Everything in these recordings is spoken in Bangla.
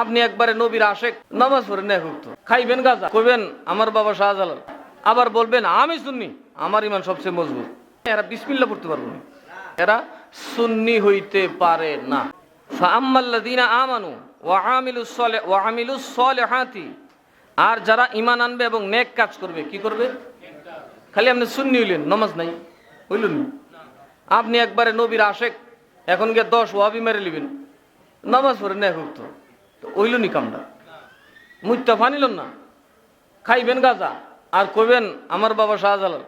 আপনি একবারে নবীর আশেক, নামাজ পড়েন না তো খাইবেন গাজা, কইবেন, আমার বাবা শাহজালাল। আবার বলবেন, আমি সুন্নি, আমার ইমান সবচেয়ে মজবুত। এরা বিসমিল্লা পড়তে পারব না। এরা সুন্নি হইতে পারে না। ফাআম্মাল্লাযীনা আমানু ওয়া আমিলুস সালে, ওয়া আমিলুস সালিহাতি। আর যারা ঈমান আনবে এবং নেক কাজ করবে, কি করবে? খালি আপনি সুন্নি হইলেন, নামাজ নাই, হইলেন আপনি একবারে নবীর আশেক, এখন গিয়ে দশ ওয়াবি মেরে নিবেন নামাজ পড়েন এখন তো ওইল নি কামটা। মুইতা ফানিল না। খাইবেন গাজা। আর কইবেন, আমার বাবা শাহজালাল।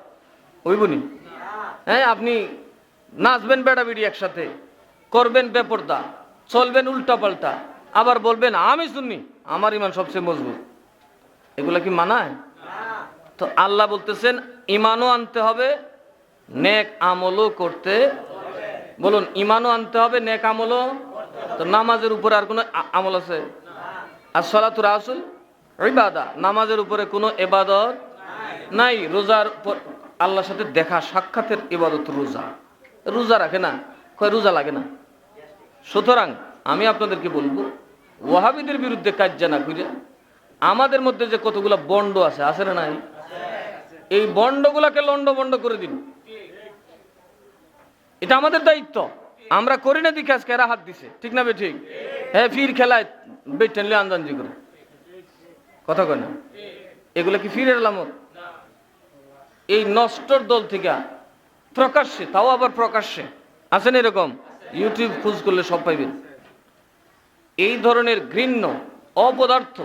ওইবনি হ্যাঁ আপনি নাচবেন বেড়াবিড়ি একসাথে। করবেন বেপরদা। চলবেন উল্টা পাল্টা আবার বলবেন, আমি শুননি আমার ইমান সবচেয়ে মজবুত। এগুলা কি মানায়? তো আল্লাহ বলতেছেন, ইমানও আনতে হবে, নেক আমলও করতে বলুন, ইমানও আনতে হবে, নেক আমলও তো নামাজের উপরে আর কোনো আমল আছে? আর সলাতুর আসুল ইবাদা। নামাজের উপরে কোনো এবাদত নাই। রোজার উপর আল্লাহর সাথে দেখা, সাক্ষাতের ইবাদত রোজা। রোজা রাখে না। কয় রোজা লাগে না। সুতরাং আমি আপনাদেরকে বলব, ওয়াহাবিদের বিরুদ্ধে কাজ জানা খুঁজে আমাদের মধ্যে যে কতগুলা বন্ড আছে আছে না নাই? এই বন্ডগুলাকে লন্ড বন্ড করে দিন। এটা আমাদের দায়িত্ব। আমরা করি না দেখে আজকে এরা হাত দিছে। ঠিক না বে ঠিক? হ্যাঁ ফির খেলায় বেটেনলে আন্দাজি করে। কথা কয় না? এগুলো কি ফিরে আলামত এই নষ্টর দল থেকে প্রকাশ্যে, তাও আবার প্রকাশ্যে। আছেন এরকম? ইউটিউব খোঁজ করলে সব পাইবেন। এই ধরনের ঘৃণ্য, অপদার্থ,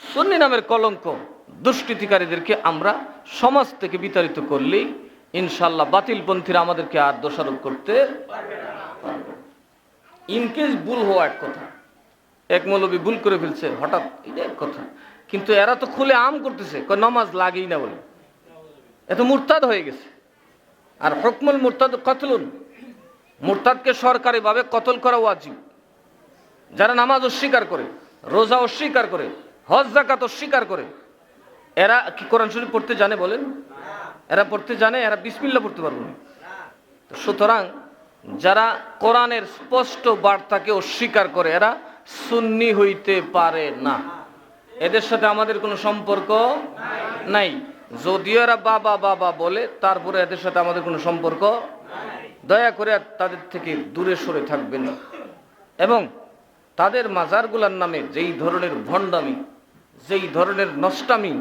সুন্নি নামের কলঙ্ক দুষ্কৃতিকারীদেরকে আমরা সমাজ থেকে বিতাড়িত করলেই ইনশাল্লাহ বাতিলপন্থীরা আমাদেরকে আর দোষারোপ করতে ইনকেস ভুল হওয়া এক কথা। এক মৌলবী ভুল করে ফেলছে, হঠাৎ এটা এক কথা। কিন্তু এরা তো খুলে আম করতেছে নমাজ লাগেই না বলে। এত মুরতাদ হয়ে গেছে। আর হকমুল মুরতাদ কতলুন? মুরতাদকে সরকারিভাবে কতল করা ওয়াজিব। যারা নামাজ অস্বীকার করে, রোজা অস্বীকার করে, হজ জাকাত অস্বীকার করে, এরা কি কোরআন শরীফ পড়তে জানে বলেন? এরা পড়তে জানে, এরা বিসমিল্লা পড়তে পারবে না। সুতরাং যারা কোরআনের স্পষ্ট বার্তাকে অস্বীকার করে, এরা সুন্নি হইতে পারে না। এদের সাথে আমাদের কোনো সম্পর্ক নাই। যদিও এরা বাবা বাবা বলে, তারপরে এদের সাথে আমাদের কোনো সম্পর্ক দয়া করে তাদের থেকে দূরে সরে থাকবেন। এবং তাদের মাজারগুলার নামে যেই ধরনের ভণ্ডামি, যেই ধরনের নষ্টামি,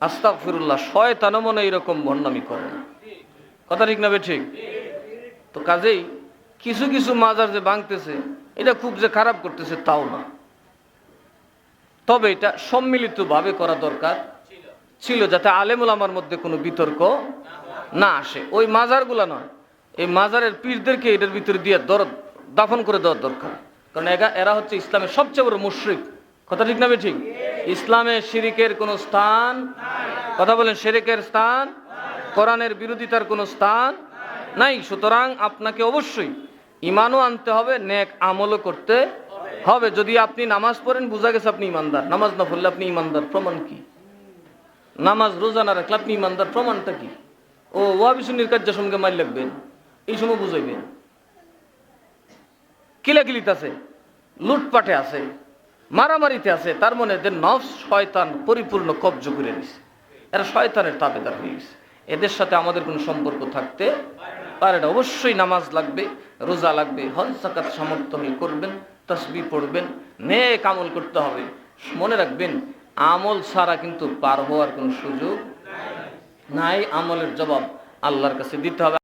আস্তাগফিরুল্লাহ, শয়তানও মনে এরকম ভণ্ডামি করে কথা ঠিক না বে ঠিক? তো কাজেই কিছু কিছু মাজার যে ভাঙতেছে, এটা খুব যে খারাপ করতেছে তাও না। তবে এটা সম্মিলিতভাবে করা দরকার ছিল যাতে আলেমুল আমার মধ্যে কোনো বিতর্ক না আসে। ওই মাজারগুলা নয়, এই মাজারের পীরদেরকে এটার ভিতরে দিয়ে দর দাফন করে দেওয়ার দরকার। কারণ এরা এরা হচ্ছে ইসলামের সবচেয়ে বড় মুশরিক। কথা ঠিক না ঠিক ইসলামে শিরিকের কোনো স্থান, কথা বলেন, শিরিকের স্থান, কোরআনের বিরোধিতার কোনো স্থান নাই, সুতরাং আপনাকে অবশ্যই ইমানও আনতে হবে, নেক আমলও করতে হবে। যদি আপনি নামাজ পড়েন, বোঝা গেছে আপনি ইমানদার নামাজ না পড়লে আপনি ইমানদার প্রমাণ কি? নামাজ, রোজা না রাখলে আপনি ইমানদার প্রমাণটা কি? ও ওয়াবিসুনির কার্য সঙ্গে মাইল লাগবেন, এই সময় বুঝাইবেন। কিলাকিলিতে আছে, লুটপাটে আছে, মারামারিতে আছে, তার মনে যে নফস শয়তান পরিপূর্ণ কব্জ করে নিছে এরা শয়তানের তাবেদার হয়ে গেছে। এদের সাথে আমাদের কোনো সম্পর্ক থাকতে পারে এটা অবশ্যই নামাজ লাগবে, রোজা লাগবে, হজ সাকাত সামর্থ্য হয়ে করবেন তসবি পড়বেন নে কামল করতে হবে। মনে রাখবেন, আমল ছাড়া কিন্তু পার হওয়ার কোনো সুযোগ নাই আমলের জবাব আল্লাহর কাছে দিতে হবে।